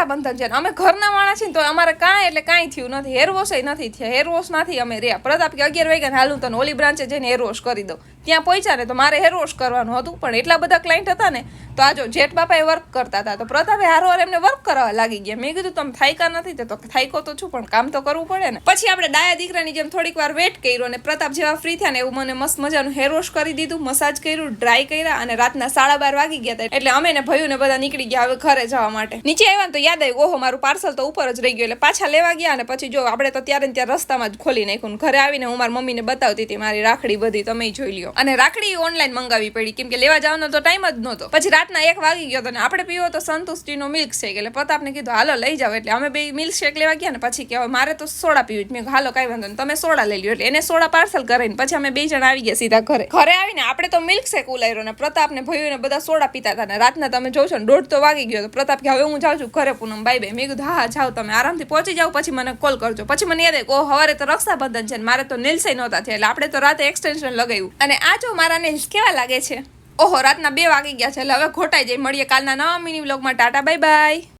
રક્ષાબંધન છે. અમે ઘરના માણસ છીએ તો અમારે કાંઈ એટલે કાંઈ થયું નથી. હેર વોશ નથી થયા. હેર વોશ નથી. અમે રહ્યા. પ્રતાપ કે અગિયાર વાગ્યા હાલું તને ઓલી બ્રાન્ચે જઈને હેર વોશ કરી દઉં. ત્યાં પહોંચ્યા ને તો મારે હેર વોશ કરવાનું હતું. પણ એટલા બધા ક્લાયન્ટ હતા ને તો આ જો જેઠ બાપાએ વર્ક કરતા હતા, તો પ્રતાપે હારો હાર એમને વર્ક કરવા લાગી ગયા. મેં કીધું તમે થાયકા નથી તે થાયકો તો છું, પણ કામ તો કરવું પડે ને. પછી આપણે ડાયા દીકરાની જેમ થોડીક વાર વેટ કર્યો અને પ્રતાપ જેવા ફ્રી થયા ને એવું મને મસ્ત મજાનું હેર વોશ કરી દીધું મસાજ કર્યું ડ્રાય કર્યા અને રાતના સાડા બાર વાગી ગયા હતા, એટલે અમે ને ભયું ને બધા નીકળી ગયા હવે ઘરે જવા માટે. નીચે આવ્યા તો યાદ આવ્યું, ઓહો, મારું પાર્સલ તો ઉપર જ રહી ગયું, એટલે પાછા લેવા ગયા અને પછી જો આપણે તો ત્યારે ને ત્યાં રસ્તામાં જ ખોલી નાખ્યું ઘરે આવીને હું મારી મમ્મીને બતાવતી હતી, મારી રાખડી બધી તમે જોઈ લ્યો. અને રાખડી ઓનલાઈન મંગાવી પડી, કેમ કે લેવા જવાનો તો ટાઈમ જ નહોતો. પછી રાતના એક વાગી ગયો હતો ને આપણે પીવો તો સંતુષ્ટિનો મિલ્ક શેક એટલે પ્રતાપને કીધું, હાલો, લઈ જાઓ. એટલે અમે બે મિલ્ક શેક લેવા ગયા ને, પછી કે મારે તો સોડા પીવી. મેં હાલો, કાંઈ વાંધો નહીં, તમે સોડા લઈ લ્યો. એટલે એને સોડા પાર્સલ કરીને પછી અમે બે જણ આવી ગયા સીધા ઘરે. ઘરે આવીને આપણે તો મિલ્ક શેક ઉલાર્યો ને પ્રતાપ ને બધા સોડા પીતા હતા ને, રાતના તમે જોશો ને, દોઢ તો વાગી ગયો તો પ્રતાપ કે, હવે હું જાઉં છું ઘરે પૂનમ બાય બાય મેં કીધું, હા હા, જાઓ તમે, આરામથી પહોંચી જાઓ, પછી મને કોલ કરજો. પછી મને યાદ આવ્યું હવારે તો રક્ષાબંધન છે ને, મારે તો નેલ્સે નહોતા થયા, એટલે આપણે તો રાતે એક્સટેન્શન લગાવ્યું. અને આ જો મારા નેલ્સ કેવા લાગે છે? ઓહો, રાતના બે વાગી ગયા છે, એટલે હવે ખોટાઈ જાય. મળીએ કાલના નવા મિની વ્લોગમાં. Tata bye bye